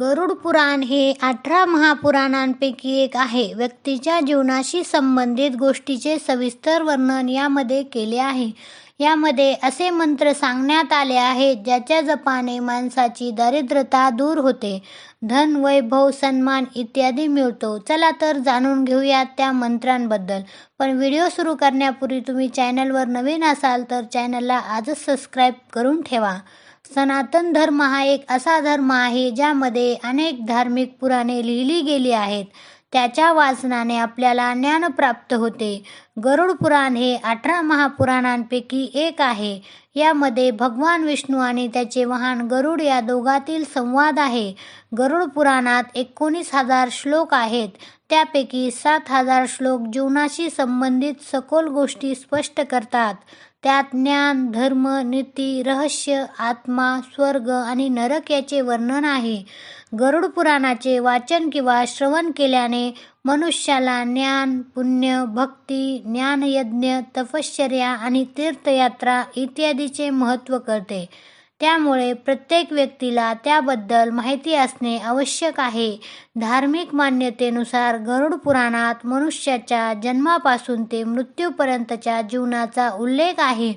गरुड पुराण हे अठरा महापुराणांपैकी एक आहे. व्यक्तीच्या जीवनाशी संबंधित गोष्टीचे सविस्तर वर्णन यामध्ये केले आहे. यामध्ये असे मंत्र सांगण्यात आले आहेत ज्याच्या जपाने माणसाची दारिद्रता दूर होते, धन, वैभव, सन्मान इत्यादी मिळतो. चला तर जाणून घेऊयात त्या मंत्रांबद्दल. पण व्हिडिओ सुरू करण्यापूर्वी तुम्ही चॅनलवर नवीन असाल तर चॅनलला आजच सबस्क्राईब करून ठेवा. सनातन धर्म हा एक असा धर्म आहे ज्यामध्ये अनेक धार्मिक पुराणे लिहिली गेली आहेत. त्याच्या वाचनाने आपल्याला ज्ञान प्राप्त होते. गरुड पुराण हे अठरा महापुराणांपैकी एक आहे. यामध्ये भगवान विष्णू आणि त्याचे वाहन गरुड या दोघांतील संवाद आहे. गरुड पुराणात एकोणीस हजार श्लोक आहेत. त्यापैकी सात हजार श्लोक जीवनाशी संबंधित सखोल गोष्टी स्पष्ट करतात. त्यात ज्ञान, धर्म, नीती, रहस्य, आत्मा, स्वर्ग आणि नरक याचे वर्णन आहे. गरुड पुराणाचे वाचन किंवा श्रवण केल्याने मनुष्याला ज्ञान, पुण्य, भक्ती, ज्ञानयज्ञ, तपश्चर्या आणि तीर्थयात्रा इत्यादीचे महत्त्व कळते. त्यामुळे प्रत्येक व्यक्तीला त्याबद्दल माहिती असणे आवश्यक आहे. धार्मिक मान्यतेनुसार गरुड पुराणात मनुष्याच्या जन्मापासून ते मृत्यूपर्यंतच्या जीवनाचा उल्लेख आहे.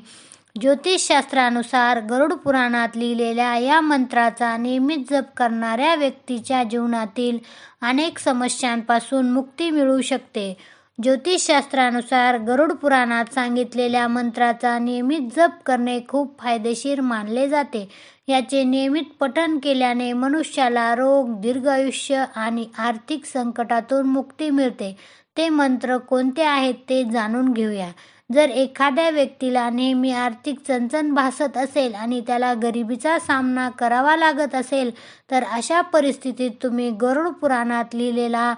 ज्योतिषशास्त्रानुसार गरुड पुराणात लिहिलेल्या या मंत्राचा नियमित जप करणाऱ्या व्यक्तीच्या जीवनातील अनेक समस्यांपासून मुक्ती मिळू शकते. ज्योतिषशास्त्रानुसार गरुड पुराणात सांगितलेल्या मंत्राचा नियमित जप करणे खूप फायदेशीर मानले जाते. याचे नियमित पठन केल्याने मनुष्याला रोग, दीर्घायुष्य आणि आर्थिक संकटातून मुक्ती मिळते. ते मंत्र कोणते आहेत ते जाणून घेऊया. जर एखाद्या व्यक्तीला नेहमी आर्थिक चणचण भासत असेल आणि त्याला गरिबीचा सामना करावा लागत असेल तर अशा परिस्थितीत तुम्ही गरुड पुराणात लिहिलेला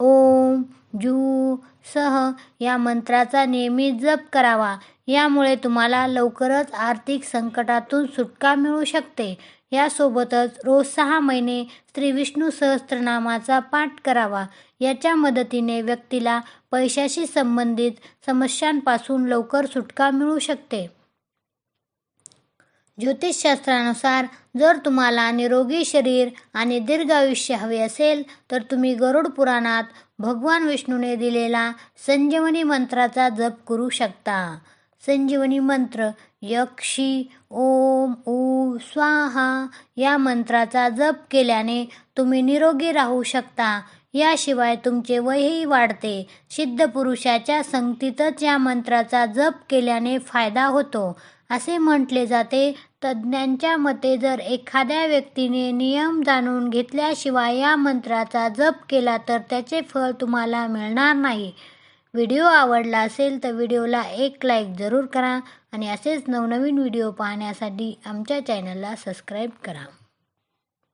ओम जू सह या मंत्राचा नेहमी जप करावा. यामुळे तुम्हाला लवकरच आर्थिक संकटातून सुटका मिळू शकते. यासोबतच रोज सहा महिने श्री विष्णू सहस्त्रनामाचा पाठ करावा. याच्या मदतीने व्यक्तीला पैशाशी संबंधित समस्यांपासून लवकर सुटका मिळू शकते. ज्योतिषशास्त्रानुसार जर तुम्हाला निरोगी शरीर आणि दीर्घायुष्य हवे असेल तर तुम्ही गरुड पुराणात भगवान विष्णूने दिलेला संजीवनी मंत्राचा जप करू शकता. संजीवनी मंत्र यक्षी ओम ऊ स्वाहा या मंत्राचा जप केल्याने तुम्ही निरोगी राहू शकता. याशिवाय तुमचे वयही वाढते. सिद्ध पुरुषाच्या संगतीतच या मंत्राचा जप केल्याने फायदा होतो, असे म्हटले जाते. तज्ज्ञांच्या मते जर एखाद्या व्यक्तीने नियम जाणून घेतल्याशिवाय या मंत्राचा जप केला तर त्याचे फळ तुम्हाला मिळणार नाही. व्हिडिओ आवडला असेल तर व्हिडिओला एक लाईक जरूर करा आणि असेच नवनवीन व्हिडिओ पाहण्यासाठी आमच्या चॅनलला सबस्क्राईब करा.